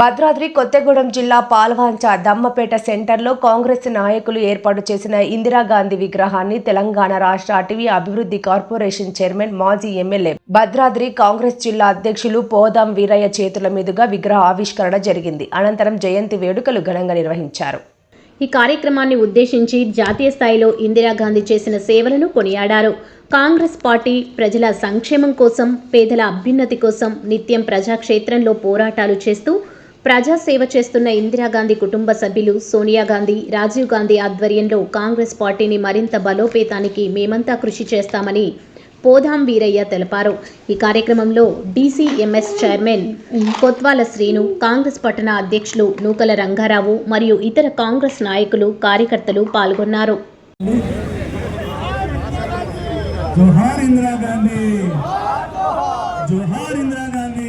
భద్రాద్రి కొత్తగూడెం జిల్లా పాల్వాంచ దమ్మపేట సెంటర్లో కాంగ్రెస్ నాయకులు ఏర్పాటు చేసిన ఇందిరాగాంధీ విగ్రహాన్ని తెలంగాణ రాష్ట్ర అటవీ అభివృద్ధి కార్పొరేషన్ చైర్మన్ మాజీ ఎమ్మెల్యే భద్రాద్రి కాంగ్రెస్ జిల్లా అధ్యక్షులు పోదాం వీరయ్య చేతుల మీదుగా విగ్రహ ఆవిష్కరణ జరిగింది. అనంతరం జయంతి వేడుకలు ఘనంగా నిర్వహించారు. ఈ కార్యక్రమాన్ని ఉద్దేశించి జాతీయ స్థాయిలో ఇందిరాగాంధీ చేసిన సేవలను కొనియాడారు. కాంగ్రెస్ పార్టీ ప్రజల సంక్షేమం కోసం పేదల అభ్యున్నతి కోసం నిత్యం ప్రజాక్షేత్రంలో పోరాటాలు చేస్తూ ప్రజాసేవ చేస్తున్న ఇందిరాగాంధీ కుటుంబ సభ్యులు సోనియా గాంధీ రాజీవ్ గాంధీ ఆధ్వర్యంలో కాంగ్రెస్ పార్టీని మరింత బలోపేతానికి మేమంతా కృషి చేస్తామని పోదాం వీరయ్య తెలిపారు. ఈ కార్యక్రమంలో డీసీఎంఎస్ చైర్మన్ కొత్వాల శ్రీను కాంగ్రెస్ పట్టణ అధ్యక్షులు నూకల రంగారావు మరియు ఇతర కాంగ్రెస్ నాయకులు కార్యకర్తలు పాల్గొన్నారు. జోహార్ ఇందిరా గాంధీ జోహార్ ఇందిరా గాంధీ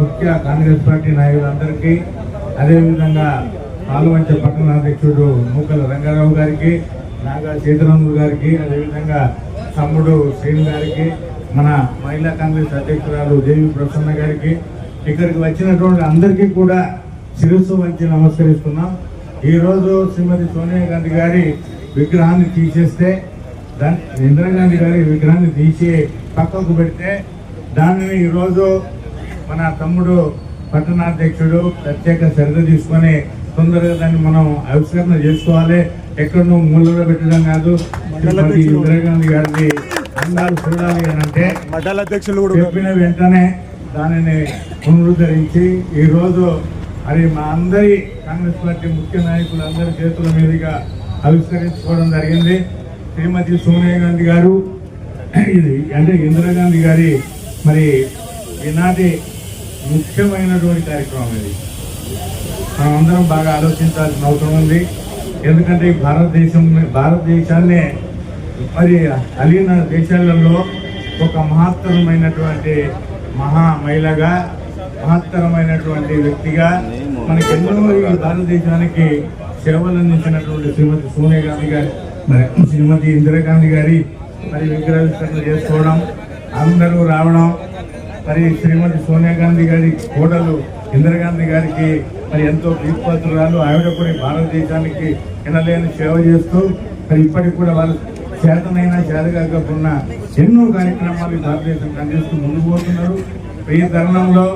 ముఖ్య కాంగ్రెస్ పార్టీ నాయకులందరికీ అదేవిధంగా పాల్వంచ పట్టణ అధ్యక్షుడు మూకల రంగారావు గారికి నాగా సీతారాములు గారికి అదేవిధంగా తమ్ముడు శ్రీను గారికి మన మహిళా కాంగ్రెస్ అధ్యక్షురాలు దేవి ప్రసన్న గారికి ఇక్కడికి వచ్చినటువంటి అందరికీ కూడా శిరస్సు వంచి నమస్కరిస్తున్నాం. ఈరోజు శ్రీమతి సోనియా గాంధీ గారి విగ్రహాన్ని తీసేస్తే దాని ఇందిరాగాంధీ గారి విగ్రహాన్ని తీసి పక్కకు పెడితే దానిని ఈరోజు మన తమ్ముడు పట్టణాధ్యక్షుడు ప్రత్యేక శ్రద్ధ తీసుకొని తొందరగా దాన్ని మనం ఆవిష్కరణ చేసుకోవాలి. ఎక్కడో మూలలో పెట్టడం కాదు. ఇందిరాగాంధీ గారిని అందరూ చూడాలి అని అంటే మండల అధ్యక్షులు కూడా చెప్పిన వెంటనే దానిని పునరుద్ధరించి ఈ రోజు అది మా అందరి కాంగ్రెస్ పార్టీ ముఖ్య నాయకులు అందరి చేతుల మీదుగా ఆవిష్కరించుకోవడం జరిగింది. శ్రీమతి సోనియా గాంధీ గారు ఇది అంటే ఇందిరాగాంధీ గారి మరి ఈనాటి ముఖ్యమైనటువంటి కార్యక్రమం ఇది. మనం అందరం బాగా ఆలోచించాల్సిన అవసరం ఉంది. ఎందుకంటే ఈ భారతదేశం భారతదేశాన్నే మరి అలీన దేశాలలో ఒక మహత్తరమైనటువంటి మహా మహిళగా మహత్తరమైనటువంటి వ్యక్తిగా మనకి ఎన్నో ఈ భారతదేశానికి సేవలు అందించినటువంటి శ్రీమతి సోనియా గాంధీ గారి మరి శ్రీమతి ఇందిరాగాంధీ గారి మరి విగ్రహ విస్తరణ చేసుకోవడం అందరూ రావడం మరి శ్రీమతి సోనియా గాంధీ గారి కోడలు ఇందిరాగాంధీ గారికి మరి ఎంతో ప్రీతిపాత్రురాలు. ఆవిడ కూడా భారతదేశానికి ఎనలేని సేవ చేస్తూ మరి ఇప్పటికి కూడా వాళ్ళు చేతనైనా చేతగాకపోయినా ఎన్నో కార్యక్రమాలు భారతదేశం అందిస్తూ ముందుకు పోతున్నారు. ఈ తరుణంలో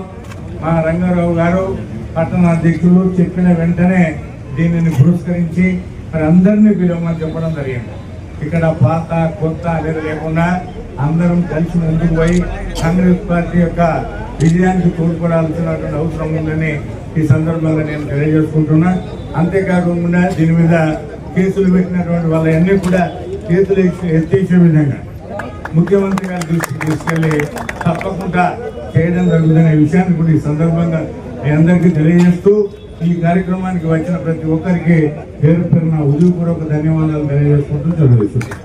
మా రంగారావు గారు పట్టణ అధ్యక్షులు చెప్పిన వెంటనే దీనిని పురస్కరించి మరి అందరినీ పిలవమని చెప్పడం జరిగింది. ఇక్కడ పాత కొత్త అనేది లేకుండా అందరం కలిసి ముందుకు పోయి కాంగ్రెస్ పార్టీ యొక్క విజయానికి తోడ్పడాల్సినటువంటి అవసరం ఉందని ఈ సందర్భంగా నేను తెలియజేసుకుంటున్నా. అంతేకాకుండా దీని మీద కేసులు పెట్టినటువంటి వాళ్ళన్నీ కూడా కేసులు ఎత్తేసే విధంగా ముఖ్యమంత్రి గారి దృష్టికి తీసుకెళ్ళి తప్పకుండా చేయడం జరుగుతున్న విషయాన్ని కూడా ఈ సందర్భంగా మీ అందరికీ తెలియజేస్తూ ఈ కార్యక్రమానికి వచ్చిన ప్రతి ఒక్కరికి పేరు పేరున ఉదయపూర్వక ధన్యవాదాలు తెలియజేసుకుంటూ చదివేస్తున్నాను